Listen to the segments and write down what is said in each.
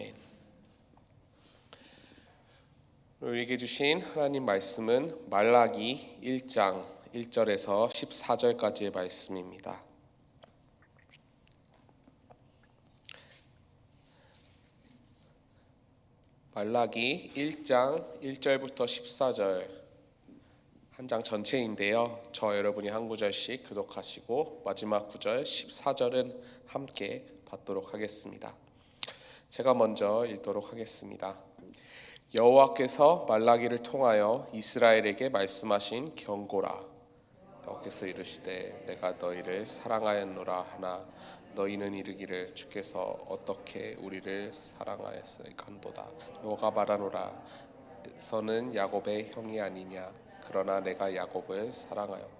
아멘. 우리에게 주신 하나님 말씀은 말라기 1장 1절에서 14절까지의 말씀입니다. 말라기 1장 1절부터 14절 한 장 전체인데요. 저 여러분이 한 구절씩 교독하시고 마지막 구절 14절은 함께 받도록 하겠습니다. 제가 먼저 읽도록 하겠습니다. 여호와께서 말라기를 통하여 이스라엘에게 말씀하신 경고라. 여호와께서 이르시되 내가 너희를 사랑하였노라 하나 너희는 이르기를 주께서 어떻게 우리를 사랑하였을간도다. 여호가 말하노라. 에서는 야곱의 형이 아니냐. 그러나 내가 야곱을 사랑하였고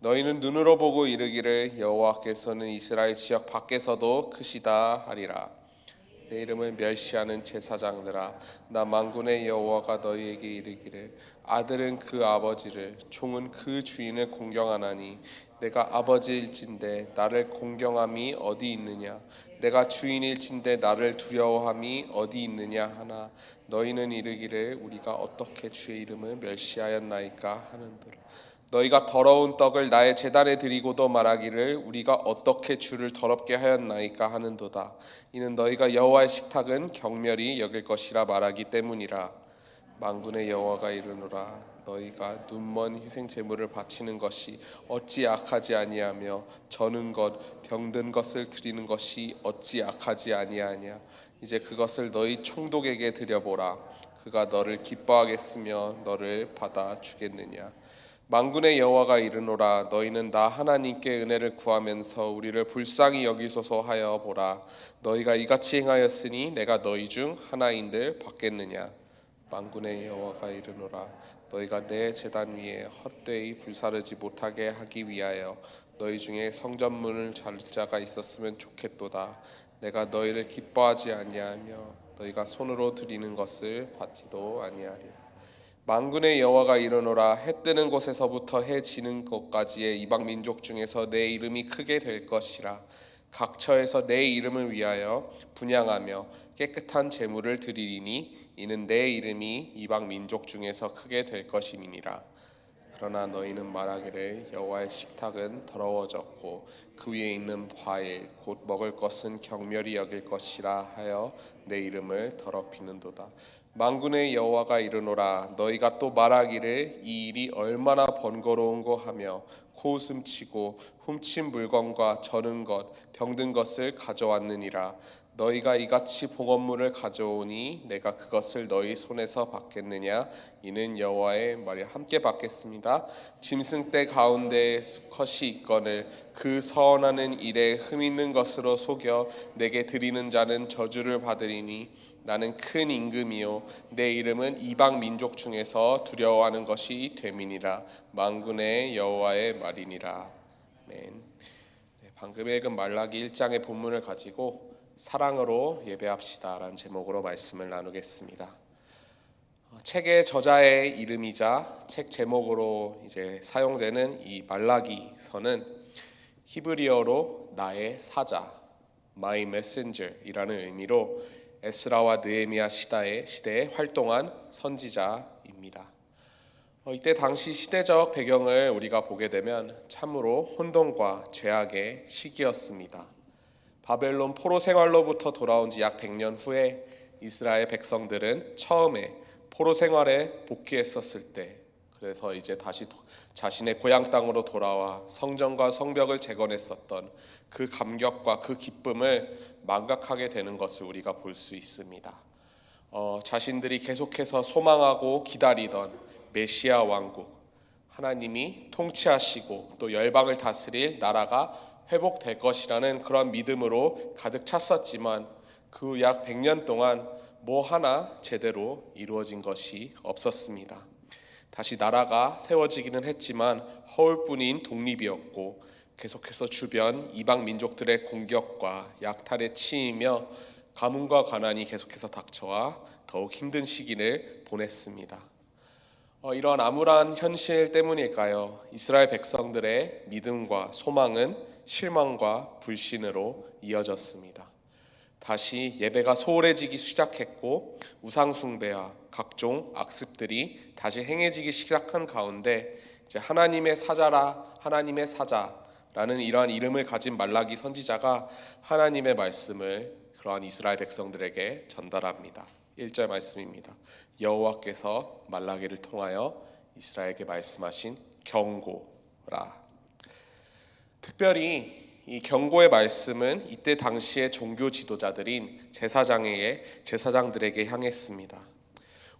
너희는 눈으로 보고 이르기를 여호와께서는 이스라엘 지역 밖에서도 크시다 하리라. 내 이름을 멸시하는 제사장들아 나 만군의 여호와가 너희에게 이르기를 아들은 그 아버지를 종은 그 주인을 공경하나니 내가 아버지일진데 나를 공경함이 어디 있느냐? 내가 주인일진데 나를 두려워함이 어디 있느냐 하나? 너희는 이르기를 우리가 어떻게 주의 이름을 멸시하였나이까 하는도라 너희가 더러운 떡을 나의 제단에 드리고도 말하기를 우리가 어떻게 주를 더럽게 하였나이까 하는도다. 이는 너희가 여호와의 식탁은 경멸이 여길 것이라 말하기 때문이라. 만군의 여호와가 이르노라 너희가 눈먼 희생 제물을 바치는 것이 어찌 악하지 아니하며 저는 것 병든 것을 드리는 것이 어찌 악하지 아니하냐 이제 그것을 너희 총독에게 드려보라 그가 너를 기뻐하겠으며 너를 받아 주겠느냐 만군의 여호와가 이르노라 너희는 나 하나님께 은혜를 구하면서 우리를 불쌍히 여기소서 하여 보라. 너희가 이같이 행하였으니 내가 너희 중 하나인들 받겠느냐? 만군의 여호와가 이르노라 너희가 내 제단 위에 헛되이 불사르지 못하게 하기 위하여 너희 중에 성전문을 잘 자가 있었으면 좋겠도다. 내가 너희를 기뻐하지 아니하며 너희가 손으로 드리는 것을 받지도 아니하리라 만군의 여호와가 이르노라 해 뜨는 곳에서부터 해 지는 곳까지의 이방 민족 중에서 내 이름이 크게 될 것이라. 각처에서 내 이름을 위하여 분양하며 깨끗한 제물을 드리리니 이는 내 이름이 이방 민족 중에서 크게 될 것임이니라. 그러나 너희는 말하기를 여호와의 식탁은 더러워졌고 그 위에 있는 과일 곧 먹을 것은 경멸이 여길 것이라 하여 내 이름을 더럽히는도다 만군의 여호와가 이르노라 너희가 또 말하기를 이 일이 얼마나 번거로운고 하며 코웃음 치고 훔친 물건과 저는 것 병든 것을 가져왔느니라. 너희가 이같이 봉헌물을 가져오니 내가 그것을 너희 손에서 받겠느냐? 이는 여호와의 말이 함께 받겠습니다. 짐승 떼 가운데 수컷이 있거늘 그 서원하는 일에 흠 있는 것으로 속여 내게 드리는 자는 저주를 받으리니 나는 큰 임금이요 내 이름은 이방 민족 중에서 두려워하는 것이 되민이라 만군의 여호와의 말이니라 아멘. 네, 방금 읽은 말라기 1장의 본문을 가지고 사랑으로 예배합시다라는 제목으로 말씀을 나누겠습니다. 어, 책의 저자의 이름이자 책 제목으로 이제 사용되는 이 말라기서는 히브리어로 나의 사자, my messenger이라는 의미로 에스라와 느헤미야 시대에 시대에 활동한 선지자입니다. 어, 이때 당시 시대적 배경을 우리가 보게 되면 참으로 혼돈과 죄악의 시기였습니다. 바벨론 포로 생활로부터 돌아온 지 약 100년 후에 이스라엘 백성들은 처음에 포로 생활에 복귀했었을 때 그래서 이제 다시 자신의 고향 땅으로 돌아와 성전과 성벽을 재건했었던 그 감격과 그 기쁨을 망각하게 되는 것을 우리가 볼 수 있습니다. 어, 자신들이 계속해서 소망하고 기다리던 메시아 왕국 하나님이 통치하시고 또 열방을 다스릴 나라가 회복될 것이라는 그런 믿음으로 가득 찼었지만 그 약 100년 동안 뭐 하나 제대로 이루어진 것이 없었습니다. 다시 나라가 세워지기는 했지만 허울뿐인 독립이었고 계속해서 주변 이방 민족들의 공격과 약탈에 치이며 가뭄과 가난이 계속해서 닥쳐와 더욱 힘든 시기를 보냈습니다. 어, 이러한 암울한 현실 때문일까요? 이스라엘 백성들의 믿음과 소망은 실망과 불신으로 이어졌습니다. 다시 예배가 소홀해지기 시작했고 우상 숭배와 각종 악습들이 다시 행해지기 시작한 가운데 이제 하나님의 사자라 하나님의 사자라는 이러한 이름을 가진 말라기 선지자가 하나님의 말씀을 그러한 이스라엘 백성들에게 전달합니다. 1절 말씀입니다. 여호와께서 말라기를 통하여 이스라엘에게 말씀하신 경고라. 특별히 이 경고의 말씀은 이때 당시의 종교 지도자들인 제사장에게 제사장들에게 향했습니다.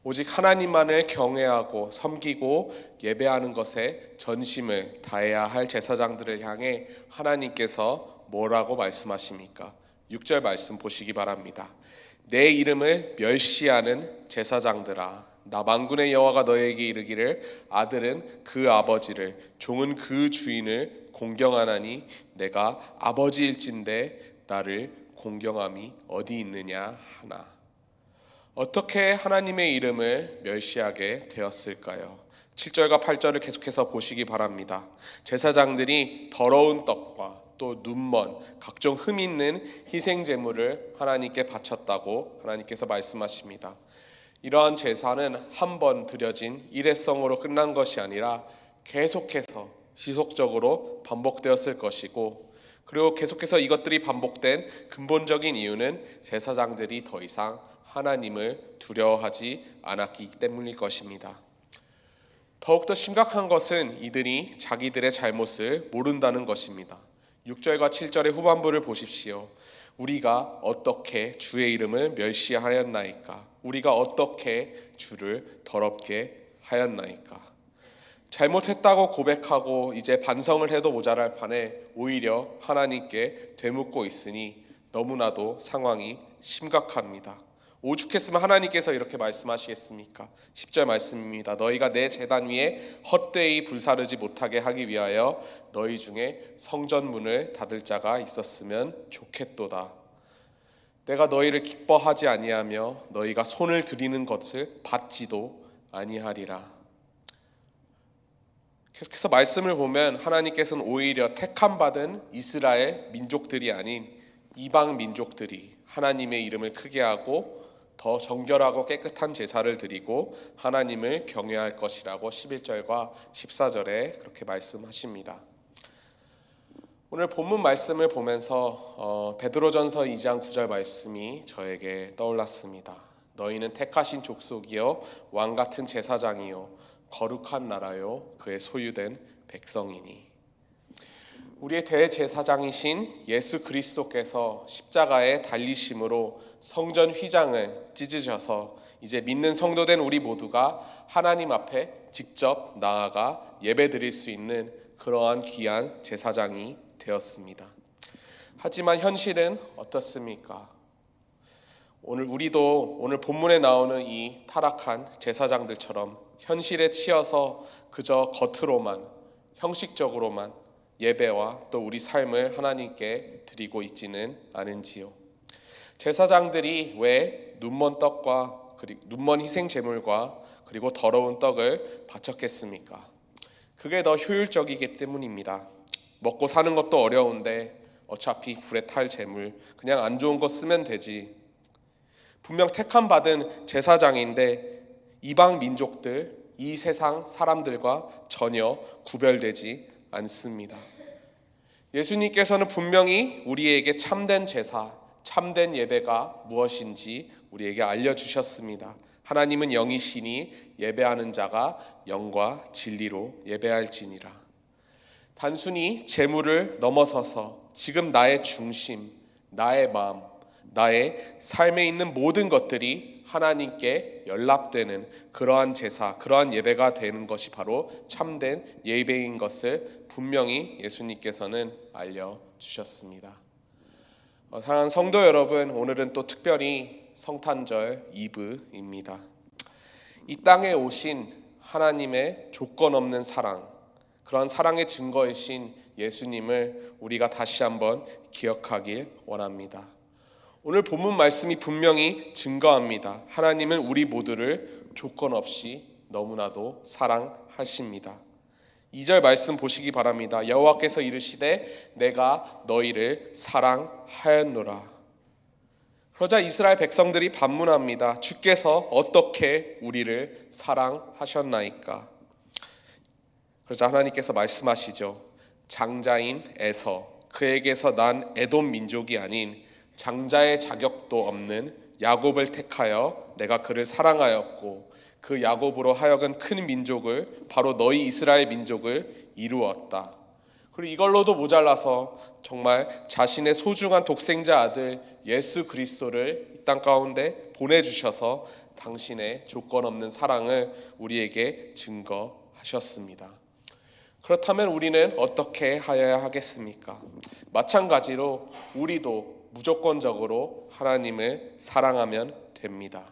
오직 하나님만을 경외하고 섬기고 예배하는 것에 전심을 다해야 할 제사장들을 향해 하나님께서 뭐라고 말씀하십니까? 6절 말씀 보시기 바랍니다. 내 이름을 멸시하는 제사장들아 나 만군의 여호와가 너에게 이르기를 아들은 그 아버지를 종은 그 주인을 공경하나니 내가 아버지일진데 나를 공경함이 어디 있느냐 하나 어떻게 하나님의 이름을 멸시하게 되었을까요? 7절과 8절을 계속해서 보시기 바랍니다. 제사장들이 더러운 떡과 또 눈먼 각종 흠 있는 희생 제물을 하나님께 바쳤다고 하나님께서 말씀하십니다. 이러한 제사는 한 번 드려진 일회성으로 끝난 것이 아니라 계속해서 지속적으로 반복되었을 것이고 그리고 계속해서 이것들이 반복된 근본적인 이유는 제사장들이 더 이상 하나님을 두려워하지 않았기 때문일 것입니다. 더욱더 심각한 것은 이들이 자기들의 잘못을 모른다는 것입니다. 6절과 7절의 후반부를 보십시오. 우리가 어떻게 주의 이름을 멸시하였나이까? 우리가 어떻게 주를 더럽게 하였나이까? 잘못했다고 고백하고 이제 반성을 해도 모자랄 판에 오히려 하나님께 되묻고 있으니 너무나도 상황이 심각합니다. 오죽했으면 하나님께서 이렇게 말씀하시겠습니까? 10절 말씀입니다. 너희가 내 재단 위에 헛되이 불사르지 못하게 하기 위하여 너희 중에 성전문을 닫을 자가 있었으면 좋겠도다. 내가 너희를 기뻐하지 아니하며 너희가 손을 들이는 것을 받지도 아니하리라. 계속해서 말씀을 보면 하나님께서는 오히려 택함 받은 이스라엘 민족들이 아닌 이방 민족들이 하나님의 이름을 크게 하고 더 정결하고 깨끗한 제사를 드리고 하나님을 경외할 것이라고 11절과 14절에 그렇게 말씀하십니다. 오늘 본문 말씀을 보면서 어, 베드로전서 2장 9절 말씀이 저에게 떠올랐습니다. 너희는 택하신 족속이요 왕 같은 제사장이요 거룩한 나라요 그의 소유된 백성이니 우리의 대제사장이신 예수 그리스도께서 십자가에 달리심으로 성전 휘장을 찢으셔서 이제 믿는 성도된 우리 모두가 하나님 앞에 직접 나아가 예배드릴 수 있는 그러한 귀한 제사장이 되었습니다. 하지만 현실은 어떻습니까? 오늘 우리도 오늘 본문에 나오는 이 타락한 제사장들처럼 현실에 치여서 그저 겉으로만 형식적으로만 예배와 또 우리 삶을 하나님께 드리고 있지는 않은지요. 제사장들이 왜 눈먼 떡과 그리고 눈먼 희생 제물과 그리고 더러운 떡을 바쳤겠습니까? 그게 더 효율적이기 때문입니다. 먹고 사는 것도 어려운데 어차피 불에 탈 재물 그냥 안 좋은 거 쓰면 되지. 분명 택함 받은 제사장인데 이방 민족들 이 세상 사람들과 전혀 구별되지 않습니다. 예수님께서는 분명히 우리에게 참된 제사, 참된 예배가 무엇인지 우리에게 알려주셨습니다. 하나님은 영이시니 예배하는 자가 영과 진리로 예배할지니라. 단순히 재물을 넘어서서 지금 나의 중심, 나의 마음, 나의 삶에 있는 모든 것들이 하나님께 연락되는 그러한 제사, 그러한 예배가 되는 것이 바로 참된 예배인 것을 분명히 예수님께서는 알려 주셨습니다. 어, 사랑하는 성도 여러분, 오늘은 또 특별히 성탄절 이브입니다. 이 땅에 오신 하나님의 조건 없는 사랑, 그런 사랑의 증거이신 예수님을 우리가 다시 한번 기억하길 원합니다. 오늘 본문 말씀이 분명히 증거합니다. 하나님은 우리 모두를 조건 없이 너무나도 사랑하십니다. 2절 말씀 보시기 바랍니다. 여호와께서 이르시되 내가 너희를 사랑하였노라. 그러자 이스라엘 백성들이 반문합니다. 주께서 어떻게 우리를 사랑하셨나이까? 그러자 하나님께서 말씀하시죠. 장자인 에서 그에게서 난 에돔 민족이 아닌 장자의 자격도 없는 야곱을 택하여 내가 그를 사랑하였고 그 야곱으로 하여금 큰 민족을 바로 너희 이스라엘 민족을 이루었다. 그리고 이걸로도 모자라서 정말 자신의 소중한 독생자 아들 예수 그리스도를 이 땅 가운데 보내 주셔서 당신의 조건 없는 사랑을 우리에게 증거하셨습니다. 그렇다면 우리는 어떻게 하여야 하겠습니까? 마찬가지로 우리도 무조건적으로 하나님을 사랑하면 됩니다.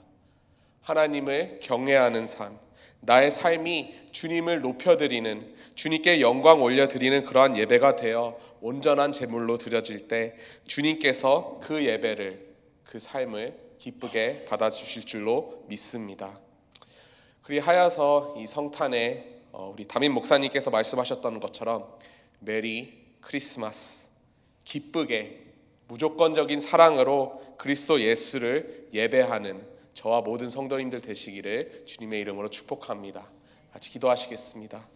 하나님을 경외하는 삶, 나의 삶이 주님을 높여드리는 주님께 영광 올려드리는 그러한 예배가 되어 온전한 제물로 드려질 때 주님께서 그 예배를 그 삶을 기쁘게 받아주실 줄로 믿습니다. 그리하여서 이 성탄에 어, 우리 담임 목사님께서 말씀하셨던 것처럼 메리 크리스마스 기쁘게 무조건적인 사랑으로 그리스도 예수를 예배하는 저와 모든 성도님들 되시기를 주님의 이름으로 축복합니다. 같이 기도하시겠습니다.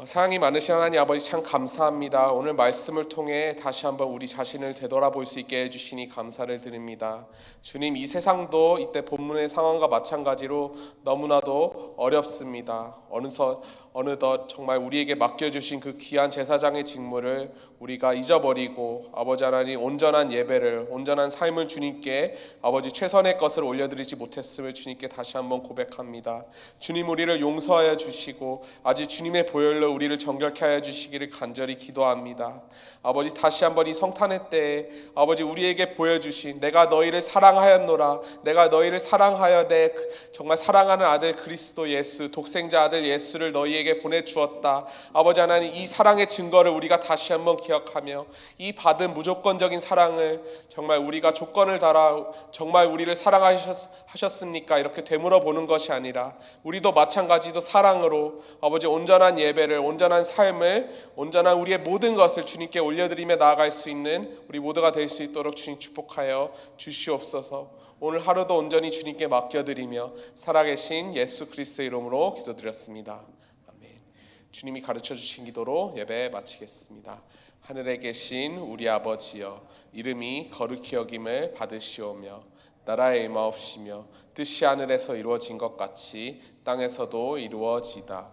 어, 사랑이 많으신 하나님 아버지 참 감사합니다. 오늘 말씀을 통해 다시 한번 우리 자신을 되돌아볼 수 있게 해주시니 감사를 드립니다. 주님 이 세상도 이때 본문의 상황과 마찬가지로 너무나도 어렵습니다. 어느덧 어느덧 정말 우리에게 맡겨주신 그 귀한 제사장의 직무를 우리가 잊어버리고 아버지 하나님 온전한 예배를 온전한 삶을 주님께 아버지 최선의 것을 올려드리지 못했음을 주님께 다시 한번 고백합니다. 주님 우리를 용서하여 주시고 아직 주님의 보혈로 우리를 정결케 하여 주시기를 간절히 기도합니다. 아버지 다시 한번 이 성탄의 때에 아버지 우리에게 보여주신 내가 너희를 사랑하였노라 내가 너희를 사랑하여 내 정말 사랑하는 아들 그리스도 예수 독생자 아들 예수를 너희에게 보내주었다. 아버지 하나님 이 사랑의 증거를 우리가 다시 한번 기억하며 이 받은 무조건적인 사랑을 정말 우리가 조건을 달아 정말 우리를 사랑하셨습니까? 이렇게 되물어 보는 것이 아니라 우리도 마찬가지도 사랑으로 아버지 온전한 예배를 온전한 삶을 온전한 우리의 모든 것을 주님께 올려드리며 나아갈 수 있는 우리 모두가 될 수 있도록 주님 축복하여 주시옵소서. 오늘 하루도 온전히 주님께 맡겨드리며 살아계신 예수 그리스도의 이름으로 기도드렸습니다. 아멘. 주님이 가르쳐 주신 기도로 예배 마치겠습니다. 하늘에 계신 우리 아버지여 이름이 거룩히 여김을 받으시오며 나라의 임하옵시며 뜻이 하늘에서 이루어진 것 같이 땅에서도 이루어지다.